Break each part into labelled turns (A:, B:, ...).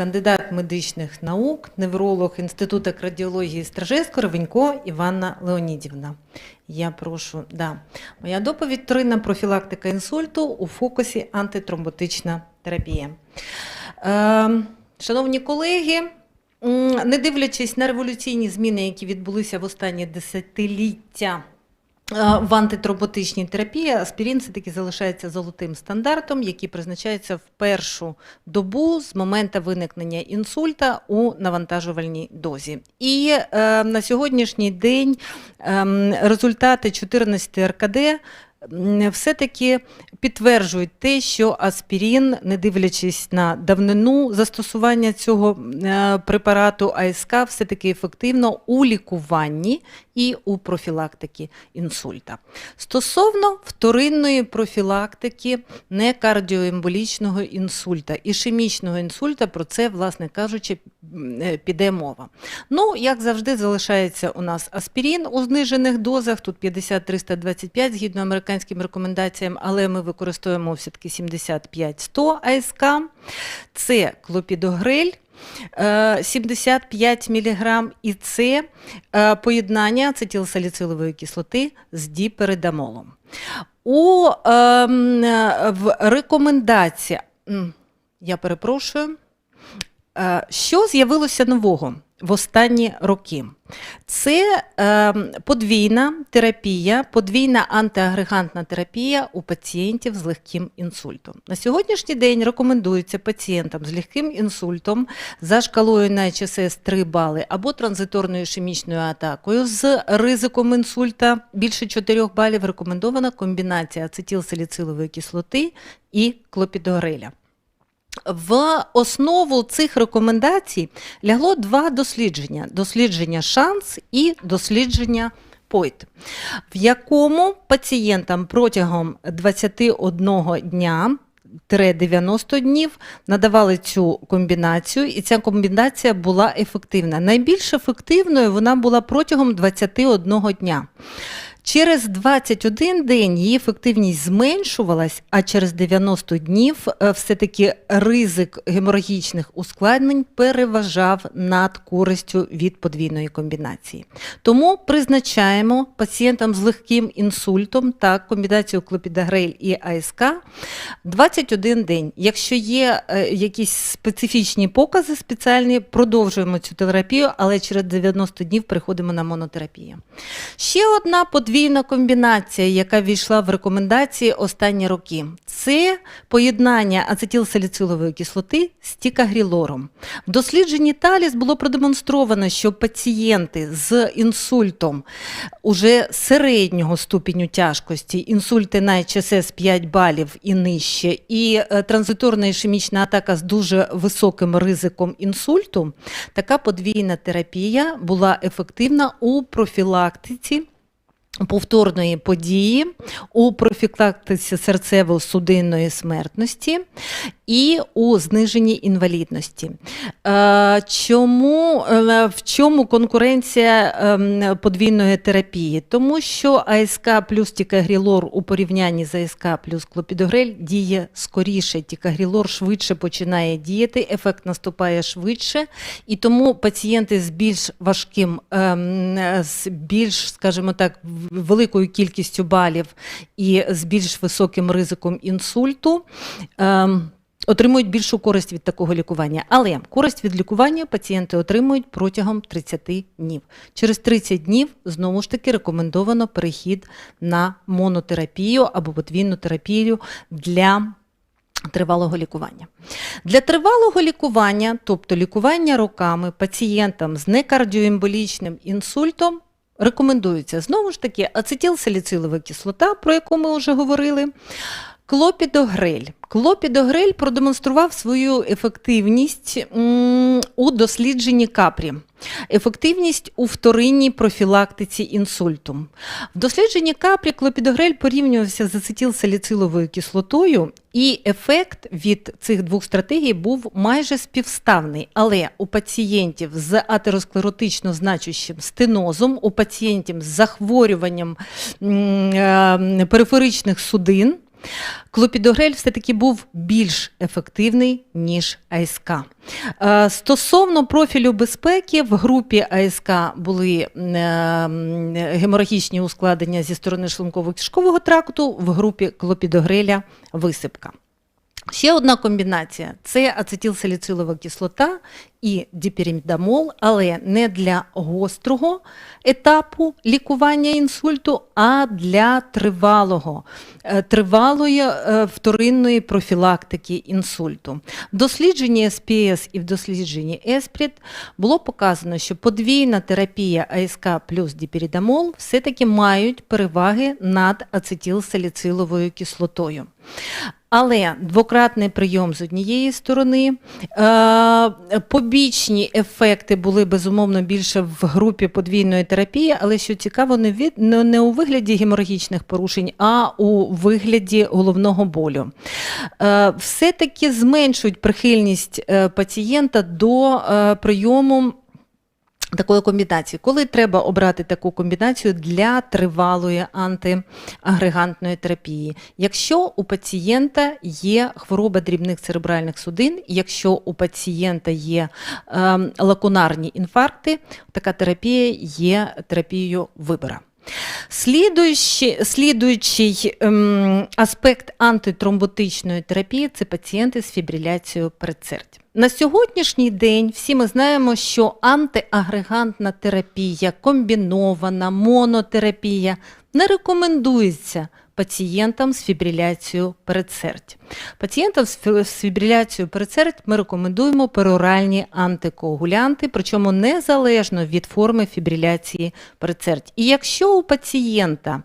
A: кандидат медичних наук, невролог Інституту кардіології Стражевського Ревенько Іванна Леонідівна. Я прошу, да. Моя доповідь вторинна профілактика інсульту у фокусі антитромботична терапія. Е, шановні колеги, не дивлячись на революційні зміни, які відбулися в останні десятиліття в антитромботичній терапії, аспірин все-таки залишається золотим стандартом, який призначається в першу добу з моменту виникнення інсульта у навантажувальній дозі. І е, на сьогоднішній день ем, результати 14 РКД все-таки підтверджують те, що аспірин, не дивлячись на давнину застосування цього е, препарату АСК, все-таки ефективно у лікуванні і у профілактиці інсульта. Стосовно вторинної профілактики некардіоемболічного інсульта, ішемічного інсульта, про це, власне кажучи, е, піде мова. Ну, як завжди, залишається у нас аспірин у знижених дозах, тут 50-325 згідно американським рекомендаціям, але ми використовуємо все-таки 75-100 АСК. Це клопідогрель. Е, 75 мг і це е, поєднання ацетилсаліцилової кислоти з діпередамолом. У ем, е, в рекомендації, я перепрошую, Е, Що з'явилося нового в останні роки? Це е, подвійна терапія, подвійна антиагрегантна терапія у пацієнтів з легким інсультом. На сьогоднішній день рекомендується пацієнтам з легким інсультом за шкалою на HSS 3 бали або транзиторною ішемічною атакою з ризиком інсульта більше 4 балів. Рекомендована комбінація ацетилсаліцилової кислоти і клопідогреля. В основу цих рекомендацій лягло два дослідження: дослідження шанс і дослідження POIT, в якому пацієнтам протягом 21 дня. 90 днів надавали цю комбінацію, і ця комбінація була ефективна. Найбільш ефективною вона була протягом 21 дня. Через 21 день її ефективність зменшувалась, а через 90 днів е, все-таки ризик геморагічних ускладнень переважав над користю від подвійної комбінації. Тому призначаємо пацієнтам з легким інсультом та комбінацію клопідогрель і АСК 21 день. Якщо є е, якісь специфічні покази спеціальні, продовжуємо цю терапію, але через 90 днів переходимо на монотерапію. Ще одна подвійна комбінація, яка війшла в рекомендації останні роки, це поєднання ацетилсаліцилової кислоти з тікагрілором. В дослідженні Таліс було продемонстровано, що пацієнти з інсультом уже середнього ступеню тяжкості, інсульти на HSS 5 балів і нижче, і е, транзиторна ішемічна атака з дуже високим ризиком інсульту, така подвійна терапія була ефективна у профілактиці повторної події у профілактиці серцево-судинної смертності і у зниженні інвалідності. Е, Чому, е, в чому конкуренція ем, подвійної терапії? Тому що АСК плюс тікагрілор у порівнянні з АСК плюс клопідогрель діє скоріше. Тікагрілор швидше починає діяти, ефект наступає швидше, і тому пацієнти з більш важким, ем, з більш, скажімо так, великою кількістю балів і з більш високим ризиком інсульту. Отримують більшу користь від такого лікування. Але користь від лікування пацієнти отримують протягом 30 днів. Через 30 днів знову ж таки рекомендовано перехід на монотерапію або подвійну терапію для тривалого лікування. Для тривалого лікування, тобто лікування роками пацієнтам з некардіоемболічним інсультом, рекомендується знову ж таки ацетилсаліцилова кислота, про яку ми вже говорили. Клопідогрель. Клопідогрель продемонстрував свою ефективність у дослідженні капрі, ефективність у вторинній профілактиці інсульту. В дослідженні капрі клопідогрель порівнювався з ацетилсаліциловою кислотою, і ефект від цих двох стратегій був майже співставний. Але у пацієнтів з атеросклеротично значущим стенозом, у пацієнтів з захворюванням е, периферичних судин, Клопідогрель все-таки був більш ефективний, ніж АСК. Е, Стосовно профілю безпеки, в групі АСК були е, геморагічні ускладнення зі сторони шлунково-кишкового тракту, в групі клопідогреля висипка. Ще одна комбінація це ацетилсаліцилова кислота і діперімідамол, але не для гострого етапу лікування інсульту, а для тривалого, е, тривалої е, вторинної профілактики інсульту. В дослідженні SPS і в дослідженні ESPRIT було показано, що подвійна терапія АСК плюс діперідамол все-таки мають переваги над ацетилсаліциловою кислотою. Але двократний прийом з однієї сторони, е, побічні ефекти були безумовно більше в групі подвійної терапії, але що цікаво, не, від, не у вигляді геморагічних порушень, а у вигляді головного болю. Е, Все-таки зменшують прихильність е, пацієнта до прийому такої комбінації. Коли треба обрати таку комбінацію для тривалої антиагрегантної терапії? Якщо у пацієнта є хвороба дрібних церебральних судин, якщо у пацієнта є ем, лакунарні інфаркти, така терапія є терапією вибора. Слідуючий, слідуючий ем, аспект антитромботичної терапії це пацієнти з фібриляцією передсердя. На сьогоднішній день всі ми знаємо, що антиагрегантна терапія, комбінована монотерапія не рекомендується пацієнтам з фібриляцією передсердя. Пацієнтам з фі- з фібриляцією передсердя ми рекомендуємо пероральні антикоагулянти, причому незалежно від форми фібриляції передсердя. І якщо у пацієнта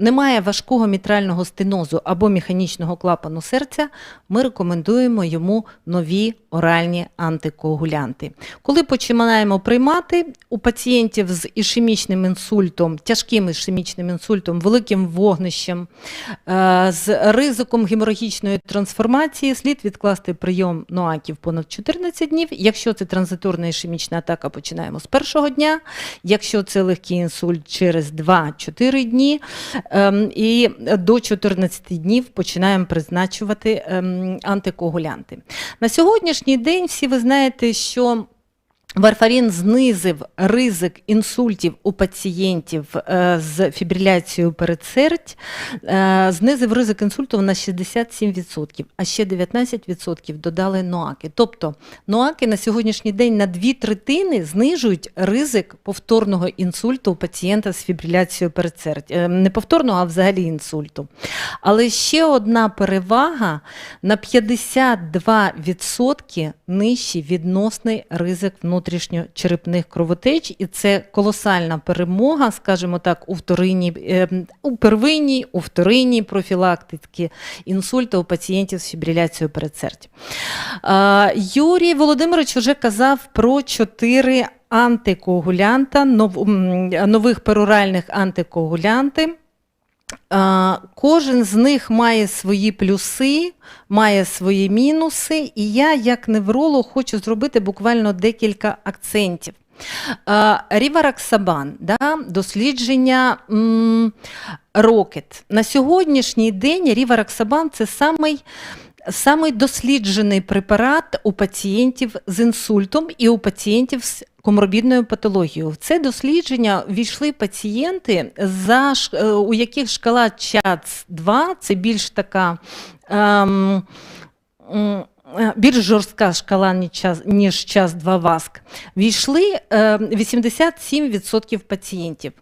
A: немає важкого мітрального стенозу або механічного клапану серця, ми рекомендуємо йому нові оральні антикоагулянти. Коли починаємо приймати у пацієнтів з ішемічним інсультом, тяжким ішемічним інсультом, великим вогнищем, е, з ризиком геморагічної трансформації, слід відкласти прийом ноаків понад 14 днів. Якщо це транзиторна ішемічна атака, починаємо з першого дня. Якщо це легкий інсульт через 2-4 дні. Ем, І до 14 днів починаємо призначувати ем, антикоагулянти. На сьогоднішній день всі ви знаєте, що Варфарин знизив ризик інсультів у пацієнтів е, з фібриляцією передсердь, е, знизив ризик інсульту на 67%, а ще 19% додали ноаки. Тобто ноаки на сьогоднішній день на дві третини знижують ризик повторного інсульту у пацієнта з фібриляцією передсердь. Е, Не повторного, а взагалі інсульту. Але ще одна перевага на 52% нижчий відносний ризик внутрішньочерепних кровотеч, і це колосальна перемога, скажімо так, у вторинній, е, у первинній, у вторинній профілактиці інсульту у пацієнтів з фібриляцією передсердя. Юрій Володимирович вже казав про чотири антикоагулянта, нов, нових пероральних антикоагулянти. Кожен з них має свої плюси, має свої мінуси, і я, як невролог, хочу зробити буквально декілька акцентів. Рівараксабан, да, дослідження Рокет. На сьогоднішній день Рівараксабан це самий Самий досліджений препарат у пацієнтів з інсультом і у пацієнтів з коморбідною патологією. В це дослідження війшли пацієнти, за, е, у яких шкала ЧАЦ-2, це більш така. Ем, е, Більш жорстка шкала, ніж час, ніж час 2 ВАСК, війшли е, 87% пацієнтів.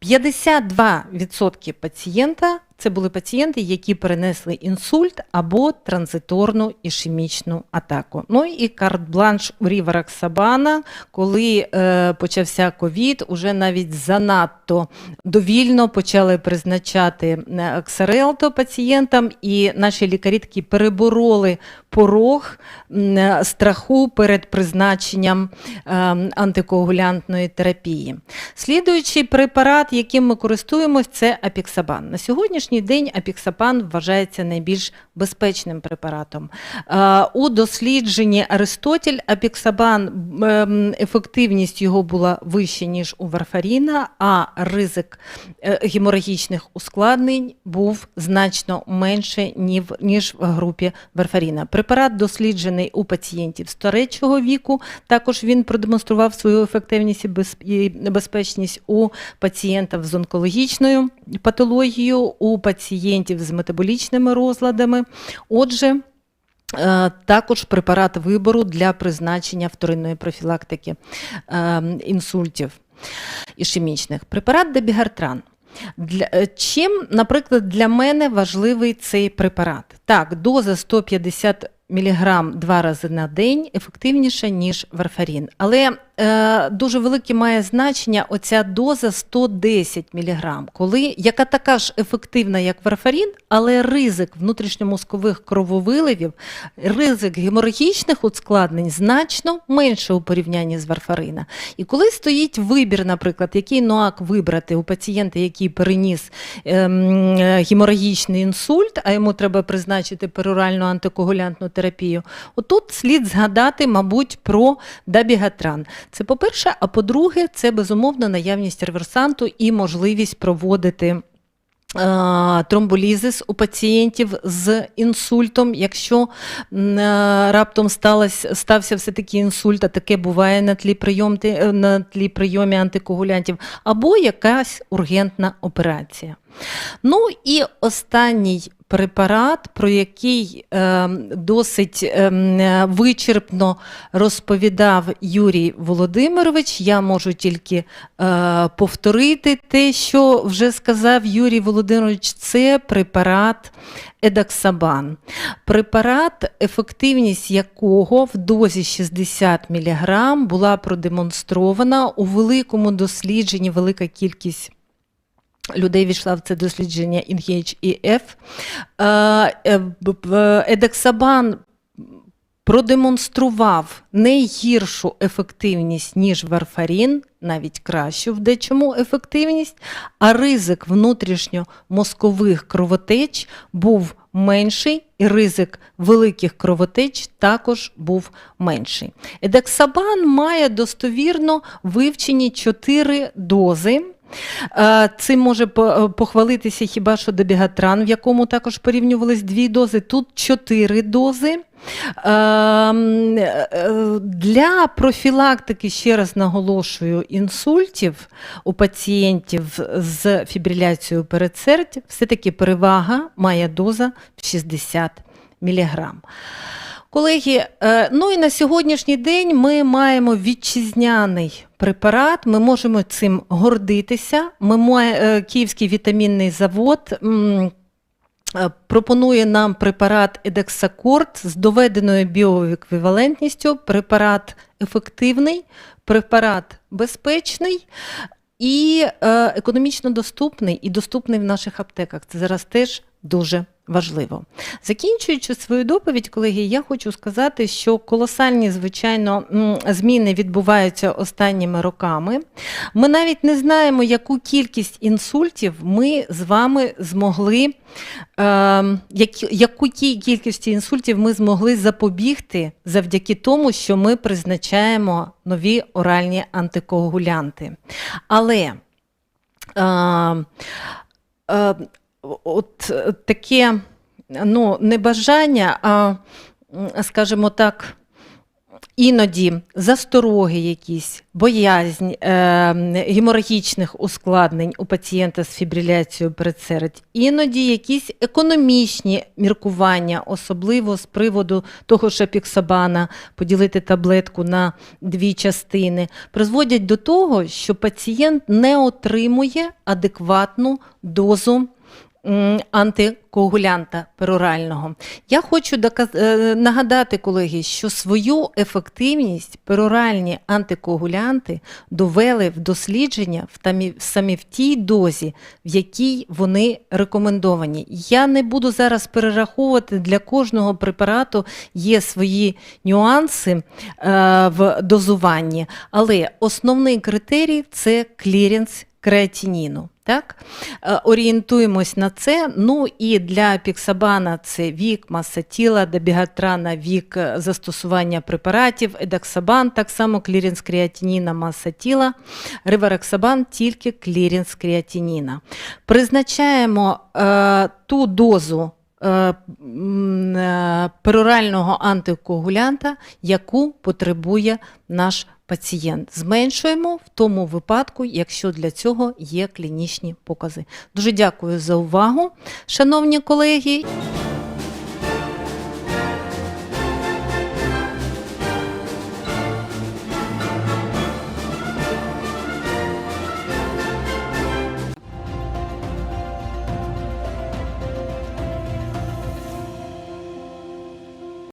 A: 52% пацієнта це були пацієнти, які перенесли інсульт або транзиторну ішемічну атаку. Ну і карт-бланш у Рівараксабана, коли е, почався ковід, уже навіть занадто довільно почали призначати е, ксарелто пацієнтам, і наші лікарі перебороли порог е, страху перед призначенням е, антикоагулянтної терапії. Слідуючий препарат, яким ми користуємось, це апіксабан. На сьогоднішній сьогоднішній день апіксапан вважається найбільш безпечним препаратом. Е, У дослідженні Аристотель апіксабан ем, ефективність його була вища, ніж у варфаріна, а ризик е, геморагічних ускладнень був значно менше, ніж в групі варфаріна. Препарат досліджений у пацієнтів старечого віку. Також він продемонстрував свою ефективність і безпечність у пацієнтів з онкологічною патологією, у пацієнтів з метаболічними розладами. Отже, е, також препарат вибору для призначення вторинної профілактики е, інсультів ішемічних. Препарат Дебігартран. Для, е, чим, наприклад, для мене важливий цей препарат? Так, доза 150 мг два рази на день ефективніша, ніж варфарін. Але е, дуже велике має значення оця доза 110 мг, коли, яка така ж ефективна, як варфарін, але ризик внутрішньомозкових крововиливів, ризик геморагічних ускладнень значно менше у порівнянні з варфарина. І коли стоїть вибір, наприклад, який НОАК вибрати у пацієнта, який переніс ем, е, геморагічний інсульт, а йому треба призначити пероральну антикоагулянтну терапію, отут слід згадати, мабуть, про дабігатран. Це по-перше, а по-друге, це безумовно наявність реверсанту і можливість проводити. е, Тромболізис у пацієнтів з інсультом, якщо е, раптом сталося, стався все-таки інсульт, а таке буває на тлі, прийом, на тлі прийомі антикоагулянтів, або якась ургентна операція. Ну і останній препарат, про який е, досить е, вичерпно розповідав Юрій Володимирович. Я можу тільки е, повторити те, що вже сказав Юрій Володимирович. Це препарат Едаксабан. Препарат, ефективність якого в дозі 60 мг була продемонстрована у великому дослідженні, велика кількість людей війшла в це дослідження INGH-EF. Е, е, б- б- Едексабан продемонстрував не гіршу ефективність, ніж варфарін, навіть кращу в дечому ефективність, а ризик внутрішньомозкових кровотеч був менший, і ризик великих кровотеч також був менший. Едексабан має достовірно вивчені 4 дози. Е, Цим може похвалитися хіба що Дебігатран, в якому також порівнювались дві дози. Тут чотири дози. Ем, е, Для профілактики, ще раз наголошую, інсультів у пацієнтів з фібриляцією передсердь все-таки перевага має доза в 60 мг. Колеги, е, ну і на сьогоднішній день ми маємо вітчизняний препарат, ми можемо цим гордитися. Ми має, е, Київський вітамінний завод е, пропонує нам препарат Едексакорд з доведеною біоеквівалентністю, препарат ефективний, препарат безпечний. І економічно доступний і доступний в наших аптеках. Це зараз теж дуже важливо. Закінчуючи свою доповідь, колеги, я хочу сказати, що колосальні, звичайно, зміни відбуваються останніми роками. Ми навіть не знаємо, яку кількість інсультів ми з вами змогли, е, яку кі- кількості інсультів ми змогли запобігти завдяки тому, що ми призначаємо нові оральні антикоагулянти. Але е, е, от е, таке ну, не а, скажімо так, іноді застороги якісь, боязнь е, геморагічних ускладнень у пацієнта з фібриляцією передсердь, іноді якісь економічні міркування, особливо з приводу того ж апіксабана, поділити таблетку на дві частини, призводять до того, що пацієнт не отримує адекватну дозу антикоагулянта перорального. Я хочу доказ- е, нагадати, колеги, що свою ефективність пероральні антикоагулянти довели в дослідження в тамі- саме в тій дозі, в якій вони рекомендовані. Я не буду зараз перераховувати для кожного препарату є свої нюанси е, в дозуванні, але основний критерій це кліренс креатиніну. Так? Е, Орієнтуємось на це. Ну і для піксабана це вік, маса тіла, добігатрана, вік е, застосування препаратів, едаксабан, так само клірінс креатиніна, маса тіла, риварексабан тільки клірінс креатиніна. Призначаємо е, ту дозу е, е, перорального антикоагулянта, яку потребує наш пацієнт. Зменшуємо в тому випадку, якщо для цього є клінічні покази. Дуже дякую за увагу, шановні колеги.